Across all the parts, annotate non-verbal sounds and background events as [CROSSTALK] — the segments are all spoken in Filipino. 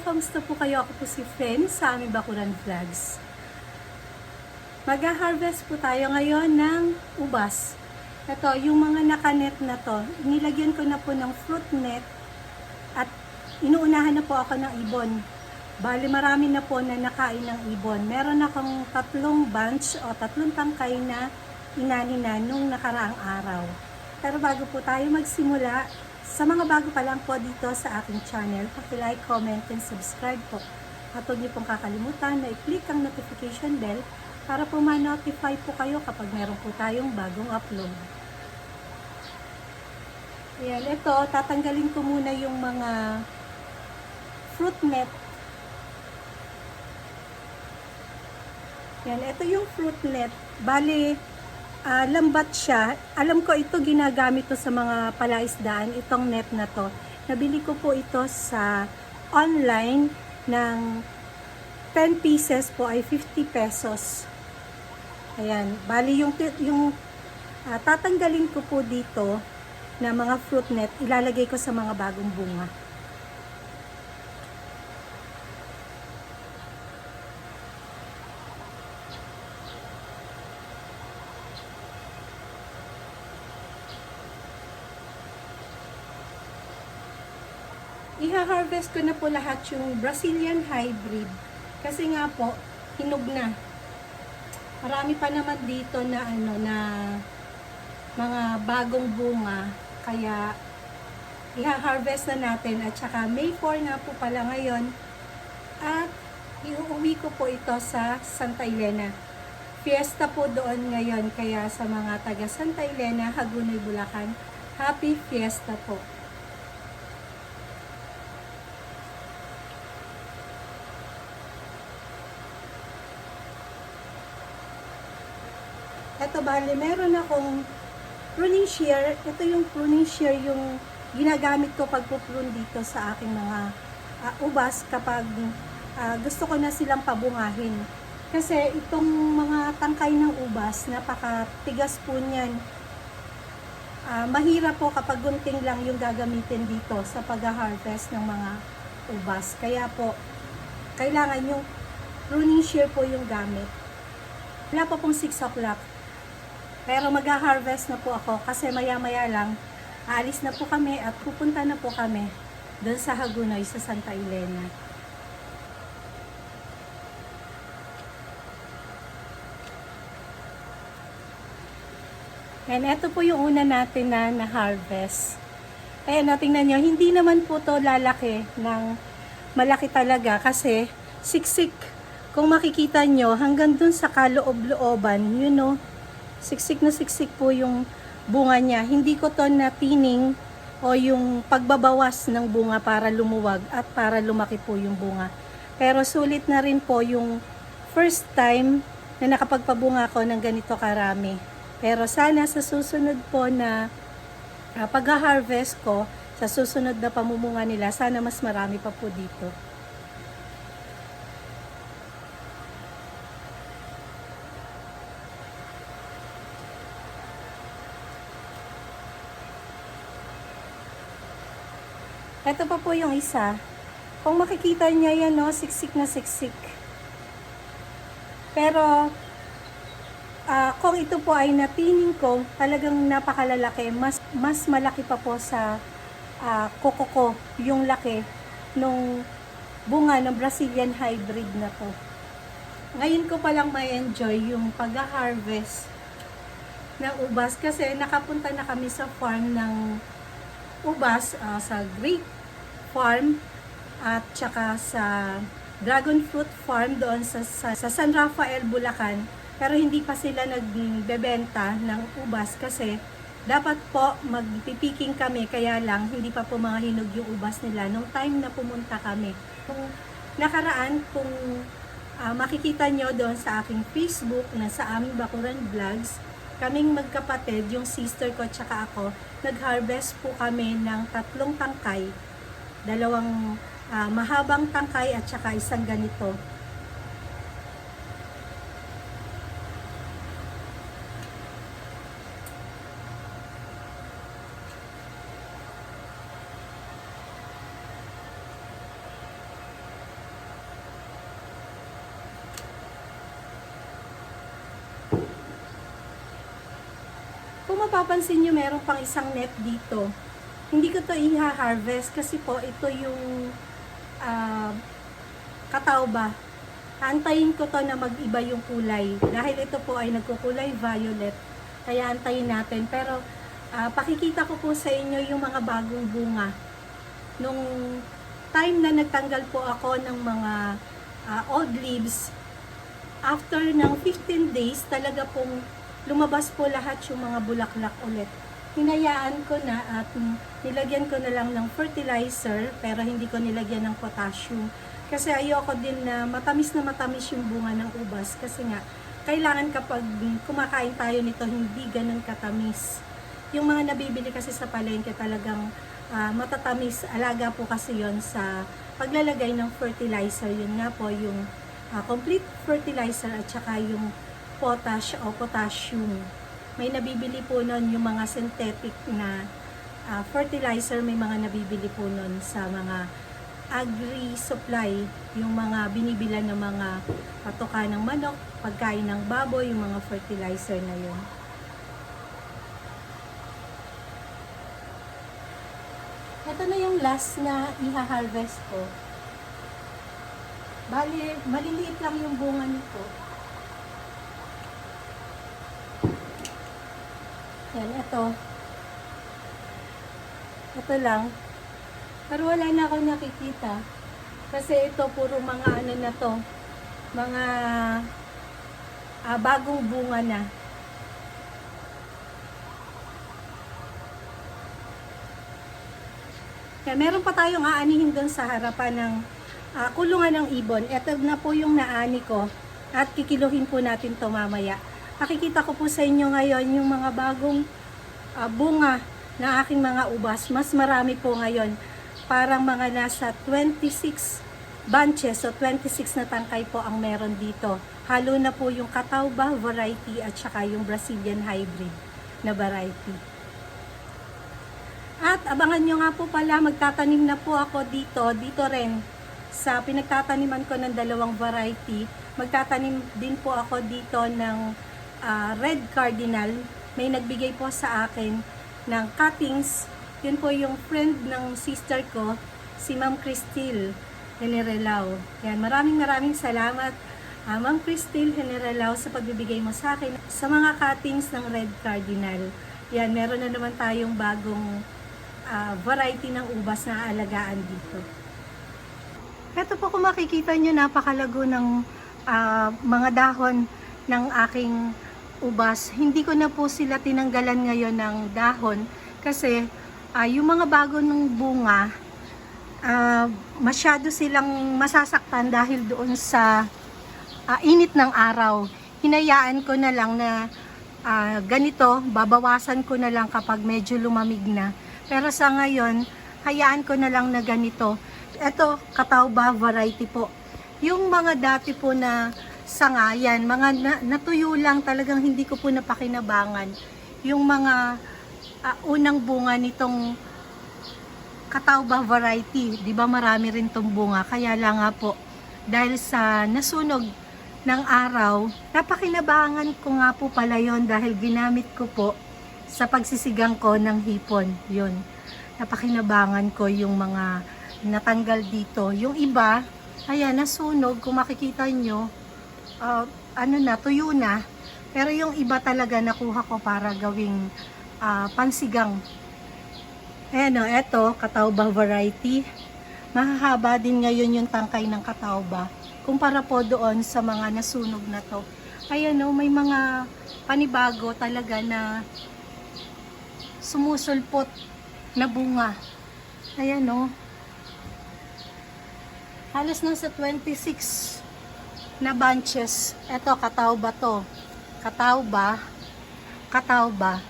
kamusta po kayo? Ako po si Fen sa aming Bakuran Vlogs. Mag-harvest po tayo ngayon ng ubas. Ito, yung mga nakanet na to, nilagyan ko na po ng fruit net at inuunahan na po ako ng ibon. Bali, marami na po na nakain ng ibon. Meron akong tatlong bunch o tatlong tangkay na inani na nung nakaraang araw. Pero bago po tayo magsimula, sa mga bago pa lang po dito sa aking channel, like, comment, and subscribe po. At huwag niyo pong kakalimutan na i-click ang notification bell para po ma-notify po kayo kapag meron po tayong bagong upload. Ayan, ito, tatanggalin ko muna yung mga fruit net. Yan, ito yung fruit net. Bali, ah, lambat siya. Alam ko ito ginagamit to sa mga palaisdaan, itong net na to. Nabili ko po ito sa online ng 10 pieces po ay 50 pesos. Ayan, bali yung yung ah, tatanggalin ko po dito na mga fruit net, ilalagay ko sa mga bagong bunga. Iha-harvest ko na po lahat yung Brazilian hybrid. Kasi nga po, hinog na. Marami pa naman dito na ano na mga bagong bunga. Kaya iha-harvest na natin at saka May 4 nga po pala ngayon. At iuwi ko po ito sa Santa Elena. Fiesta po doon ngayon kaya sa mga taga Santa Elena, Hagonoy, Bulacan, Happy Fiesta po. Ito bali, meron akong pruning shear. Ito yung pruning shear yung ginagamit ko pag prune dito sa aking mga ah, ubas kapag ah, gusto ko na silang pabungahin. Kasi itong mga tangkay ng ubas, napakatigas po niyan. Ah, mahirap po kapag gunting lang yung gagamitin dito sa pag-harvest ng mga ubas. Kaya po, kailangan yung pruning shear po yung gamit. Wala pa pong 6 o'clock. Pero mag-harvest na po ako kasi maya-maya lang aalis na po kami at pupunta na po kami doon sa Hagunoy sa Santa Elena. And ito po yung una natin na na-harvest. Ayan, no, tingnan nyo, hindi naman po to lalaki ng malaki talaga kasi siksik. Kung makikita nyo, hanggang dun sa kaloob-looban, you know, siksik na siksik po yung bunga niya. Hindi ko to na tining o yung pagbabawas ng bunga para lumuwag at para lumaki po yung bunga. Pero sulit na rin po yung first time na nakapagpabunga ko ng ganito karami. Pero sana sa susunod po na uh, pag-harvest ko, sa susunod na pamumunga nila, sana mas marami pa po dito. Ito pa po yung isa. Kung makikita niya yan, no, siksik na siksik. Pero, ah, kung ito po ay napining ko, talagang napakalalaki. Mas, mas malaki pa po sa ah, koko ko yung laki nung bunga ng Brazilian hybrid na to. Ngayon ko palang may enjoy yung pag-harvest ng ubas kasi nakapunta na kami sa farm ng ubas ah, sa grape farm at saka sa dragon fruit farm doon sa, sa, sa San Rafael, Bulacan. Pero hindi pa sila nagbebenta ng ubas kasi dapat po magpipiking kami kaya lang hindi pa po mga hinog yung ubas nila nung time na pumunta kami. Kung nakaraan, kung ah, makikita nyo doon sa aking Facebook na sa aming Bakuran Vlogs, kaming magkapatid, yung sister ko tsaka ako, nag-harvest po kami ng tatlong tangkay, dalawang uh, mahabang tangkay at saka isang ganito. Kung mapapansin nyo, meron pang isang net dito. Hindi ko to i-harvest kasi po ito yung ah, katawba. Antayin ko to na mag-iba yung kulay. Dahil ito po ay nagkukulay violet. Kaya antayin natin. Pero ah, pakikita ko po sa inyo yung mga bagong bunga. Nung time na nagtanggal po ako ng mga ah, old leaves, after ng 15 days, talaga pong lumabas po lahat yung mga bulaklak ulit. Hinayaan ko na at nilagyan ko na lang ng fertilizer pero hindi ko nilagyan ng potassium. Kasi ayoko din na matamis na matamis yung bunga ng ubas kasi nga kailangan kapag kumakain tayo nito hindi ganun katamis. Yung mga nabibili kasi sa palengke talagang ah, matatamis. Alaga po kasi yon sa paglalagay ng fertilizer. Yun nga po yung ah, complete fertilizer at saka yung potash o potassium. May nabibili po nun yung mga synthetic na ah, fertilizer, may mga nabibili po nun sa mga agri-supply, yung mga binibilan ng mga patoka ng manok, pagkain ng baboy, yung mga fertilizer na yun. Ito na yung last na iha-harvest ko. Bali, maliliit lang yung bunga nito. Yan, ito. Ito lang. Pero wala na akong nakikita. Kasi ito, puro mga ano na to. Mga ah, bagong bunga na. Kaya meron pa tayong aanihin doon sa harapan ng ah, kulungan ng ibon. Ito na po yung naani ko at kikiluhin po natin to mamaya. Makikita ko po sa inyo ngayon yung mga bagong ah, bunga na aking mga ubas. Mas marami po ngayon. Parang mga nasa 26 bunches o 26 na tangkay po ang meron dito. Halo na po yung Catawba variety at saka yung Brazilian hybrid na variety. At abangan nyo nga po pala, magtatanim na po ako dito, dito rin sa pinagtataniman ko ng dalawang variety. Magtatanim din po ako dito ng ah, red cardinal. May nagbigay po sa akin ng cuttings. Yun po yung friend ng sister ko, si Ma'am Cristil Generalao. Yan, maraming maraming salamat ah, Ma'am Cristil Generalao sa pagbibigay mo sa akin sa mga cuttings ng red cardinal. Yan, meron na naman tayong bagong ah, variety ng ubas na aalagaan dito. Ito po kung makikita nyo, napakalago ng ah, mga dahon ng aking ubas. Hindi ko na po sila tinanggalan ngayon ng dahon kasi ah, yung mga bago ng bunga, ah, masyado silang masasaktan dahil doon sa ah, init ng araw. Hinayaan ko na lang na ah, ganito, babawasan ko na lang kapag medyo lumamig na. Pero sa ngayon, hayaan ko na lang na ganito. Ito, katawba variety po. Yung mga dati po na sanga, yan, mga na, natuyo lang talagang hindi ko po napakinabangan. Yung mga ah, unang bunga nitong katawba variety, di ba marami rin tong bunga, kaya lang nga po, dahil sa nasunog ng araw, napakinabangan ko nga po pala yon dahil ginamit ko po sa pagsisigang ko ng hipon, yun. Napakinabangan ko yung mga natanggal dito. Yung iba, ayan, nasunog, kung makikita nyo, ah, ano na, tuyo na. Pero yung iba talaga nakuha ko para gawing ah, pansigang Ayan o, eto, katawba variety. Mahahaba din ngayon yung tangkay ng katawba. Kumpara po doon sa mga nasunog na to. Ayan o, may mga panibago talaga na sumusulpot na bunga. Ayan o. Halos nasa 26 na bunches. Eto, katawba to. Katawba. Katawba.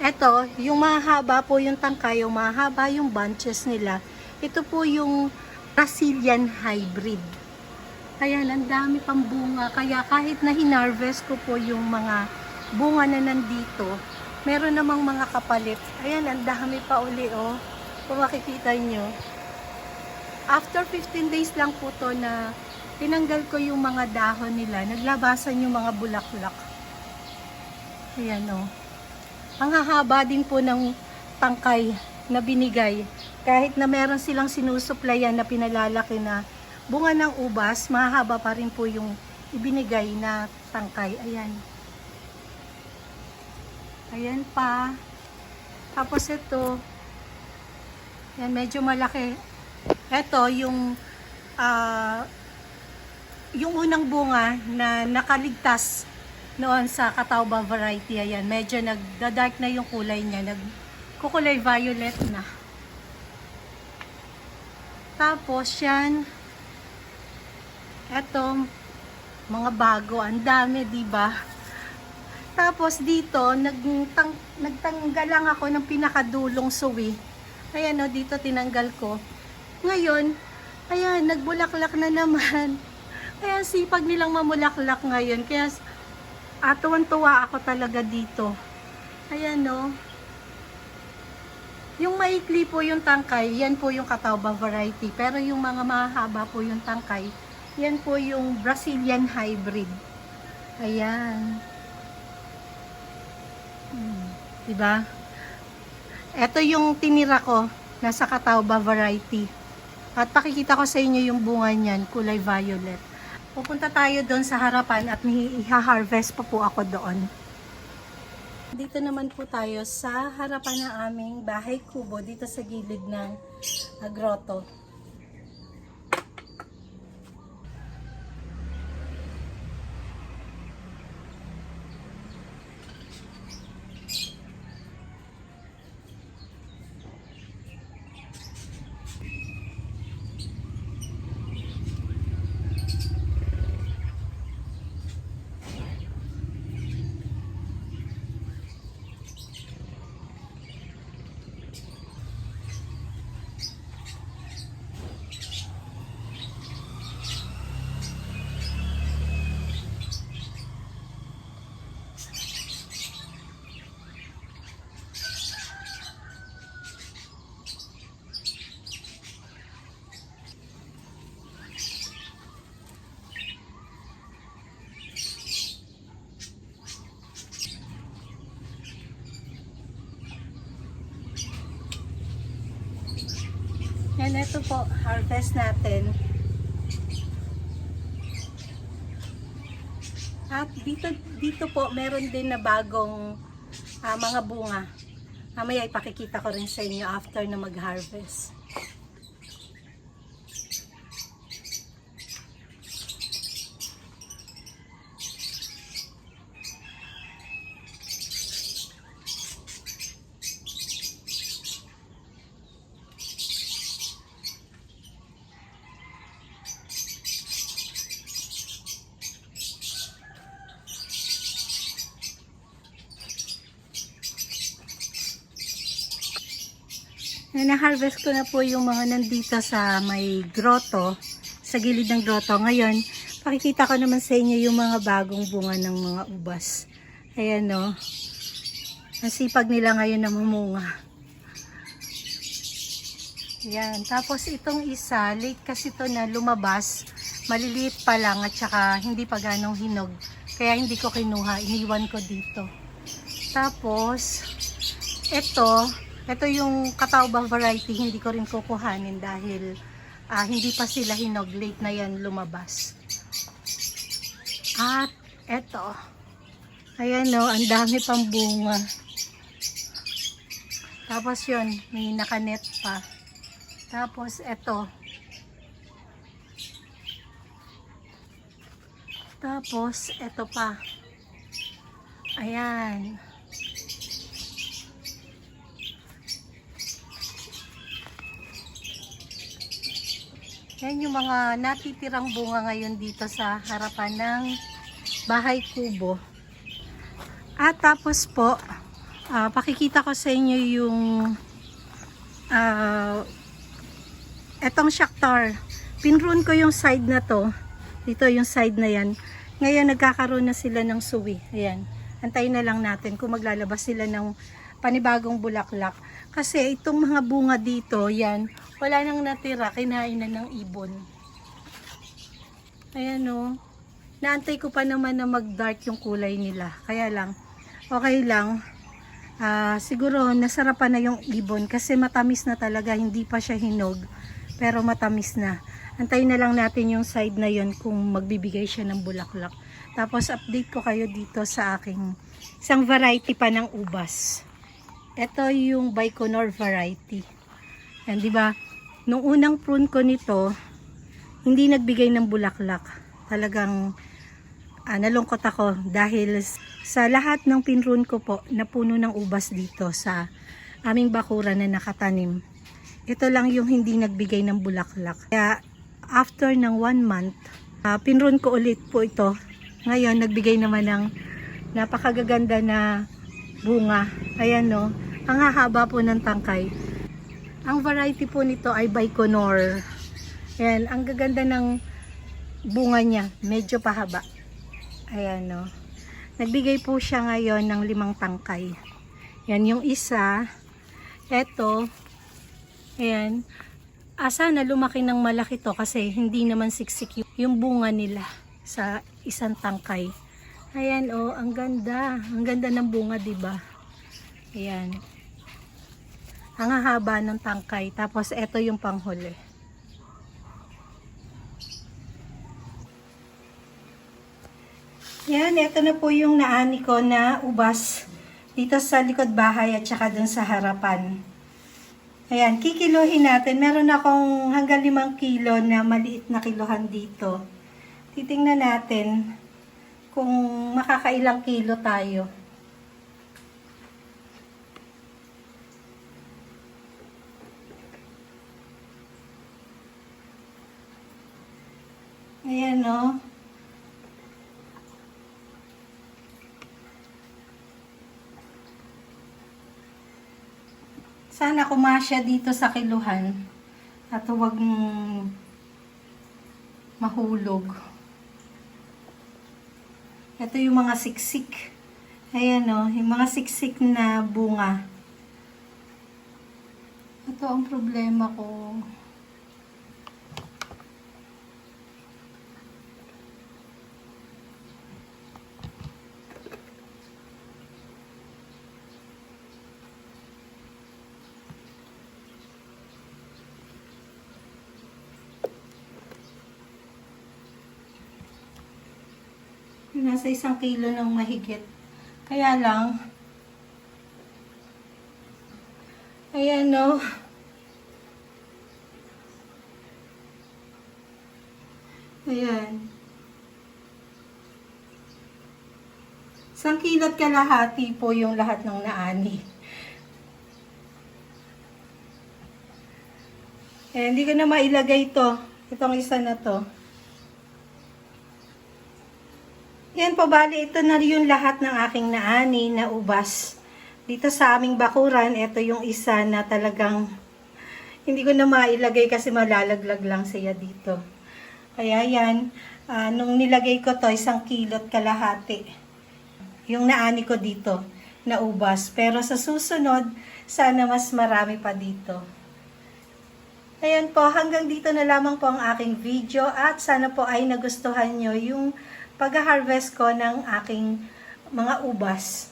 Ito, yung mahaba po yung tangkay, yung mahaba yung bunches nila. Ito po yung Brazilian hybrid. Ayan, ang dami pang bunga. Kaya kahit na hinarvest ko po yung mga bunga na nandito, meron namang mga kapalit. Ayan, ang dami pa uli, oh. Kung makikita nyo. After 15 days lang po to na tinanggal ko yung mga dahon nila, naglabasan yung mga bulaklak. Ayan, oh. ang hahaba din po ng tangkay na binigay. Kahit na meron silang sinusuplayan na pinalalaki na bunga ng ubas, mahaba pa rin po yung ibinigay na tangkay. Ayan. Ayan pa. Tapos ito, yan medyo malaki. Ito yung ah, yung unang bunga na nakaligtas noon sa Catawba variety. Ayan, medyo nagda-dark na yung kulay niya. Nagkukulay violet na. Tapos yan, eto, mga bago, ang dami, di ba? Tapos dito, nagtang, nagtanggal lang ako ng pinakadulong suwi. Ayan o, dito tinanggal ko. Ngayon, ayan, nagbulaklak na naman. [LAUGHS] Kaya sipag nilang mamulaklak ngayon. Kaya ah, tuwan-tuwa ako talaga dito. Ayan o. Yung maikli po yung tangkay, yan po yung Catawba variety. Pero yung mga mahaba po yung tangkay, yan po yung Brazilian hybrid. Ayan. Hmm, diba? Ito yung tinira ko, nasa Catawba variety. At pakikita ko sa inyo yung bunga niyan, kulay violet. Pupunta tayo doon sa harapan at may iha-harvest pa po ako doon. Dito naman po tayo sa harapan ng aming bahay kubo dito sa gilid ng ah, grotto. Yan, ito po, harvest natin. At dito, dito po, meron din na bagong ah, mga bunga. Mamaya ipakikita ko rin sa inyo after na mag-harvest. Na-harvest ko na po yung mga nandito sa may grotto, sa gilid ng grotto. Ngayon, pakikita ko naman sa inyo yung mga bagong bunga ng mga ubas. Ayan no. Ang sipag nila ngayon na mumunga. Ayan. Tapos itong isa, late kasi to na lumabas. Maliliit pa lang at saka hindi pa ganong hinog. Kaya hindi ko kinuha. Iniwan ko dito. Tapos, ito, ito yung Catawba variety, hindi ko rin kukuhanin dahil ah, hindi pa sila hinog. Late na yan lumabas. At ito. Ayan o, ang dami pang bunga. Tapos yun, may nakanet pa. Tapos ito. Tapos ito pa. Ayan. Yan yung mga natitirang bunga ngayon dito sa harapan ng bahay kubo. At tapos po, ah, pakikita ko sa inyo yung ah, etong Shakhtar. Pinrun ko yung side na to. Dito yung side na yan. Ngayon nagkakaroon na sila ng suwi. Ayan. Antayin na lang natin kung maglalabas sila ng panibagong bulaklak. Kasi itong mga bunga dito, yan, wala nang natira, kinain na ng ibon. Ayan o. Naantay ko pa naman na mag-dark yung kulay nila. Kaya lang, okay lang. Ah, siguro nasarapan na yung ibon kasi matamis na talaga, hindi pa siya hinog. Pero matamis na. Antayin na lang natin yung side na yon kung magbibigay siya ng bulaklak. Tapos update ko kayo dito sa aking isang variety pa ng ubas. Ito yung Baikonur variety. Yan, di ba? Nung unang prune ko nito, hindi nagbigay ng bulaklak. Talagang ah, nalungkot ako dahil sa lahat ng pinrun ko po na puno ng ubas dito sa aming bakura na nakatanim. Ito lang yung hindi nagbigay ng bulaklak. Kaya after ng one month, ah, pinrun ko ulit po ito. Ngayon, nagbigay naman ng napakagaganda na bunga. Ayan no, ang hahaba po ng tangkay. Ang variety po nito ay Baikonur. Ayan, ang gaganda ng bunga niya. Medyo pahaba. Ayan no. Nagbigay po siya ngayon ng limang tangkay. Yan yung isa. Eto. Ayan. Asa na lumaki ng malaki to kasi hindi naman siksik yung- yung bunga nila sa isang tangkay. Ayan oh, ang ganda. Ang ganda ng bunga, 'di ba? Ayan. Ang hahaba ng tangkay. Tapos eto yung panghuli. Yan, ito na po yung naani ko na ubas dito sa likod bahay at saka dun sa harapan. Ayan, kikiluhin natin. Meron akong hanggang limang kilo na maliit na kilohan dito. Titingnan natin kung makakailang kilo tayo. Ayan, no? Sana kumasya dito sa kiluhan at huwag mahulog. Ito yung mga siksik. Ayan o, yung mga siksik na bunga. Ito ang problema ko. Nasa isang kilo ng mahigit. Kaya lang, ayan no. Ayan. Isang kilot kalahati po yung lahat ng naani. Eh, hindi ko na mailagay ito. Itong isa na to. Yan po, bali, ito na yung lahat ng aking naani na ubas. Dito sa aming bakuran, ito yung isa na talagang hindi ko na mailagay kasi malalaglag lang siya dito. Kaya yan, ah, nung nilagay ko to, isang kilot kalahati. Yung naani ko dito na ubas. Pero sa susunod, sana mas marami pa dito. Ayan po, hanggang dito na lamang po ang aking video at sana po ay nagustuhan nyo yung pag-harvest ko ng aking mga ubas.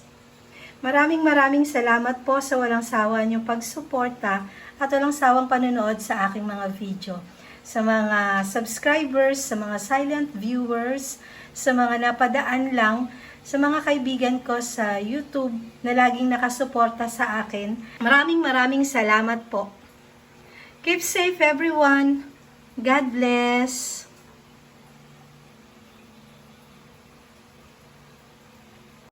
Maraming maraming salamat po sa walang sawa niyong pagsuporta at walang sawang panonood sa aking mga video. Sa mga subscribers, sa mga silent viewers, sa mga napadaan lang, sa mga kaibigan ko sa YouTube na laging nakasuporta sa akin. Maraming maraming salamat po. Keep safe everyone. God bless.